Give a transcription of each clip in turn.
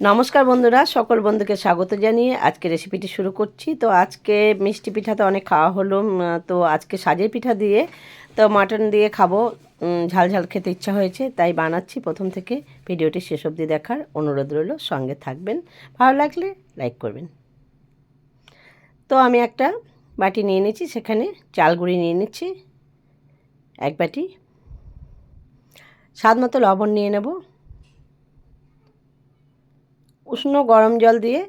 নমস্কার বন্ধুরা, সকল বন্ধুকে স্বাগত জানিয়ে আজকে রেসিপিটি শুরু করছি। তো আজকে মিষ্টি পিঠা তো অনেক খাওয়া হলো তো আজকে সাজের পিঠা দিয়ে, তো মাটন দিয়ে খাব। ঝাল ঝাল খেতে ইচ্ছা হয়েছে, তাই বানাচ্ছি। প্রথম থেকে ভিডিওটি শেষ অবধি দেখার অনুরোধ রইল, সঙ্গে থাকবেন। ভালো লাগলে লাইক করবেন। তো আমি একটা বাটি নিয়ে নিচ্ছি সেখানে চাল গুঁড়ি নিয়ে নিচ্ছি। এক বাটি। স্বাদ মতো লবণ নিয়ে নেব। উষ্ণ গরম জল দিয়ে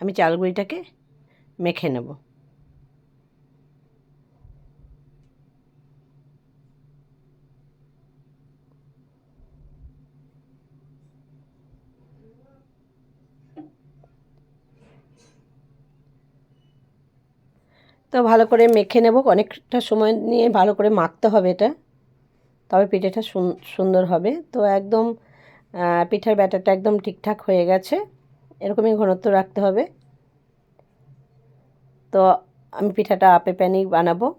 আমি চালগুড়িটাকে মেখে নেব। তো ভালো করে মেখে নেব। অনেকটা সময় নিয়ে ভালো করে মাখতে হবে এটা। তবে পিঠেটা সুন- সুন্দর হবে। তো একদম পিঠার ব্যাটারটা একদম ঠিকঠাক হয়ে গেছে। এরকমই ঘনত্ব রাখতে হবে। তো আমি পিঠাটা আপে প্যানেই বানাবো।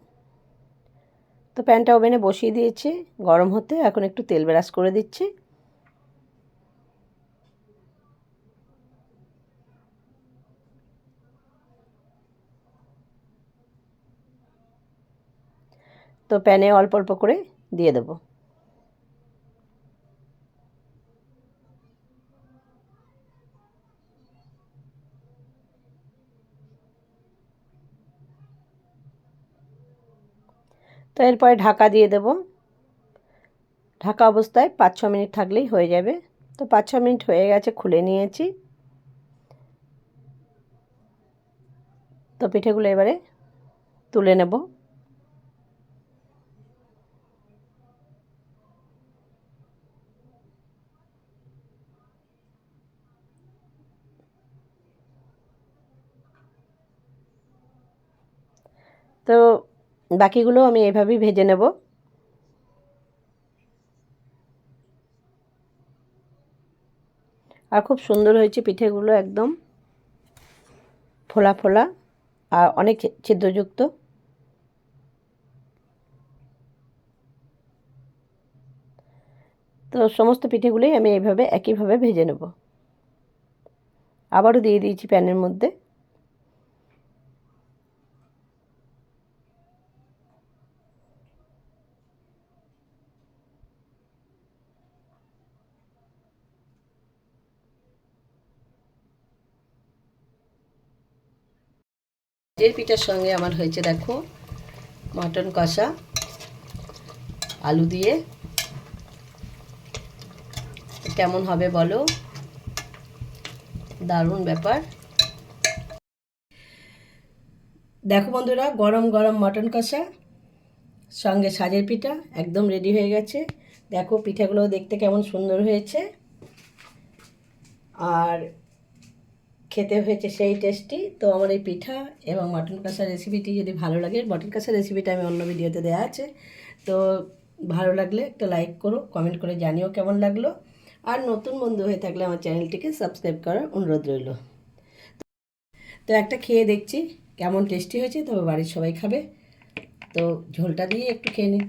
তো প্যানটা ওভেনে বসিয়ে দিয়েছি গরম হতে। এখন একটু তেল ব্রাশ করে দিচ্ছি। তো প্যানে অল্প অল্প করে দিয়ে দেবো। তো এরপরে ঢাকা দিয়ে দেব। ঢাকা অবস্থায় পাঁচ ছ মিনিট থাকলেই হয়ে যাবে। তো পাঁচ ছ মিনিট হয়ে গেছে, খুলে নিয়েছি। তো পিঠেগুলো এবারে তুলে নেব। তো বাকিগুলো আমি এভাবেই ভেজে নেব। আর খুব সুন্দর হয়েছে পিঠেগুলো একদম। ফোলা ফোলা আর অনেক ছিদ্রযুক্ত। তো সমস্ত পিঠেগুলোই আমি এইভাবে একইভাবে ভেজে নেব। আবারও দিয়ে দিয়েছি প্যানের মধ্যে। যে পিঠার সঙ্গে আমার হয়েছে, দেখো মটন কষা, আলু দিয়ে। কেমন হবে বলো? দারুণ ব্যাপার। দেখো বন্ধুরা, গরম গরম মটন কষা, সঙ্গে সাজের পিঠা, একদম রেডি হয়ে গেছে। দেখো পিঠাগুলো দেখতে কেমন সুন্দর হয়েছে। আর খেতে হয়েছে সেই টেস্টি তো আমার এই পিঠা এবং মটন কষার রেসিপিটি যদি ভালো লাগে মটন কষার রেসিপিটা আমি অন্য ভিডিওতে দেওয়া আছে। তো ভালো লাগলে একটা লাইক করো কমেন্ট করে জানিও কেমন লাগল। আর নতুন বন্ধু হয়ে থাকলে আমার চ্যানেলটিকে সাবস্ক্রাইব করার অনুরোধ রইল। তো একটা খেয়ে দেখছি কেমন টেস্টি হয়েছে, তবে বাড়ির সবাই খাবে। তো ঝোলটা দিয়ে একটু খেয়ে নিই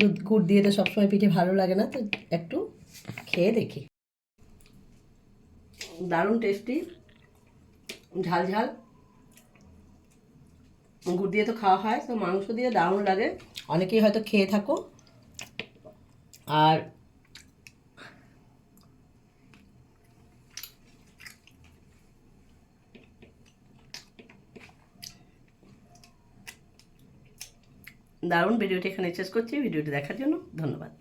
দুধ, গুড় দিয়ে তো সবসময় পিঠে ভালো লাগে না, তো একটু খেয়ে দেখি। দারুণ টেস্টি ঝাল ঝাল। গুড় দিয়ে তো খাওয়া হয় তো মাংস দিয়ে দারুণ লাগে। অনেকেই হয়তো খেয়ে থাকো। আর দারুণ ভিডিওটি এখানে শেষ করছি ভিডিওটি দেখার জন্য ধন্যবাদ।